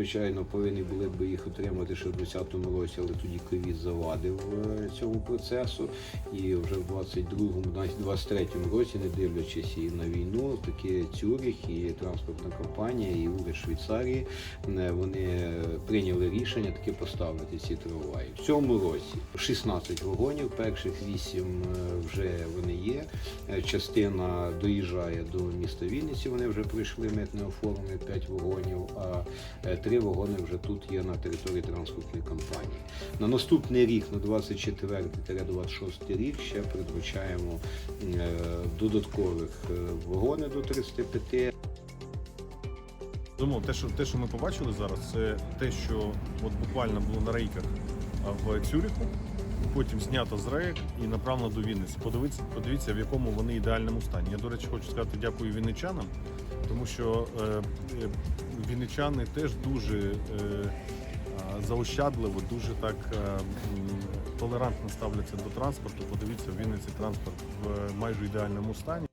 звичайно, повинні були б їх отримати ще в 2020 році, але тоді ковід завадив е, цьому процесу. І вже в 22-му, навіть 23-му році, не дивлячись і на війну, таки Цюрих і транспортна компанія, і уряд Швейцарії е, вони прийняли рішення таки поставити ці трамваї. В цьому році 16 вагонів, перших 8 вже вони є. Е, Частина доїжджає до міста Вінниці. Вони вже прийшли митне оформлення 5 вагонів, а е, три вагони вже тут є на території транспортної компанії. На наступний рік, на 24-26 рік, ще передбачаємо е, додаткових е, вагони до 35. Тому те, що те, що ми побачили зараз, це те, що от буквально було на рейках в Цюриху, потім знято з рейк і направлено до Вінниці. Подивіться, подивіться, в якому вони ідеальному стані. Я, до речі, хочу сказати дякую вінничанам, тому що е, е, вінничани теж дуже е, заощадливо, дуже так е, толерантно ставляться до транспорту. Подивіться, в Вінниці транспорт в майже ідеальному стані.